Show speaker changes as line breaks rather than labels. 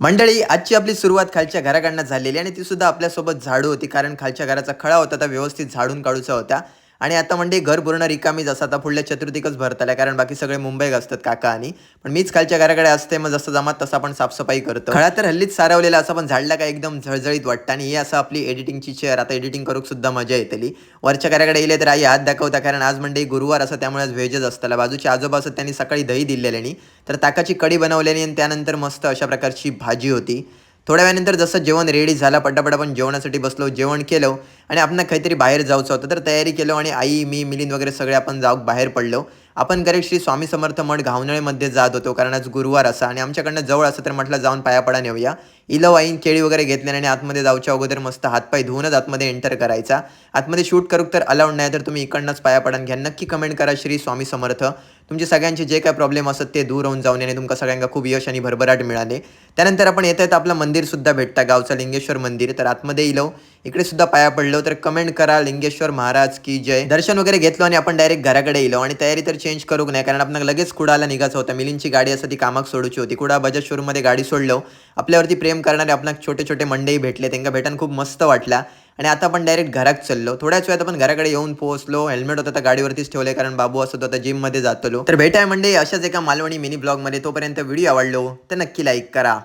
मंडळी आजची आपली सुरुवात खालच्या घराकडनं झालेली आणि ती सुद्धा आपल्यासोबत झाडू होती. कारण खालच्या घराचा खळा होता तर व्यवस्थित झाडून काढूचा होता. आणि आता म्हणजे घर पूर्ण रिकामी जसं आता पुढल्या चतुर्थीकच भरताला कारण बाकी सगळे मुंबईक असतात काका आणि. पण मीच खालच्या घराकडे असते मग जसं जमात तसं आपण साफसफाई करतो. खळा तर हल्लीच सारवलेला असं पण झाडला काय एकदम झळझळीत वाटतं. आणि हे असं आपली एडिटिंगची चेअर आता एडिटिंग करूक सुद्धा मजा येतली. वरच्या घराकडे येले तर आई हात दाखवता कारण आज म्हणजे गुरुवार असं त्यामुळे आज व्हेजच असताना बाजूचे आजोबा असं त्यांनी सकाळी दही दिलेल्यानी तर ताकाची कढी बनवलेली आणि त्यानंतर मस्त अशा प्रकारची भाजी होती. थोड्या वेळानंतर जसं जेवण रेडी झाला पटापट आपण जेवणासाठी बसलो जेवण केलं आणि आपण काहीतरी बाहेर जायचं होतं तर तयारी केलो आणि आई मी मिलिंद वगैरे सगळे आपण जाऊ बाहेर पडलो. आपण करेक्ट श्री स्वामी समर्थ मठ घावनळेमध्ये जात होतो कारण आज गुरुवार असा आणि आमच्याकडनं जवळ असं तर म्हटलं जाऊन पाया पडा नेऊया. इलो आईन केळी वगैरे घेतल्याने आणि आतमध्ये जाऊच्या अगोदर मस्त हातपाय धुवूनच आतमध्ये एंटर करायचा. आतमध्ये शूट करूक तर अलाउड नाही तर तुम्ही इकडनंच पाया पडून घ्या. नक्की कमेंट करा श्री स्वामी समर्थ. तुमचे सगळ्यांचे जे काय प्रॉब्लेम असतात ते दूर होऊन जाऊन आणि तुमका सगळ्यांना खूप यश आणि भरभराट मिळाले. त्यानंतर आपण येत आहेत आपलं मंदिर सुद्धा भेटता गावचं लिंगेश्वर मंदिर. तर आतमध्ये इलो. इकडे सुद्धा पाया पडलो तर कमेंट करा लिंगेश्वर महाराज की जय. दर्शन वगैरे घेतलो आणि आपण डायरेक्ट घराकडे येलो. आणि तयारी तर चेंज करूक नाही कारण आपण लगेच कुडाला निघायचं होतं. मिलिंदची गाडी असं ती कामाक सोडूची होती. कुडा बजाज शोरूममध्ये गाडी सोडलो. आपल्यावरती प्रेम करणारे आपल्याला छोटे छोटे मंडई भेटले. त्यांना भेटायला खूप मस्त वाटला. आणि आता आपण डायरेक्ट घरात चाललो. थोड्याच वेळात आपण घराकडे येऊन पोहोचलो. हेल्मेट होता तर गाडीवरतीच ठेवले कारण बाबू असत होता जिममध्ये जातलो. तर भेटाय म्हणजे अशाच एका मालवणी मिनी ब्लॉगमध्ये. तोपर्यंत व्हिडिओ आवडलो तर नक्की लाईक करा.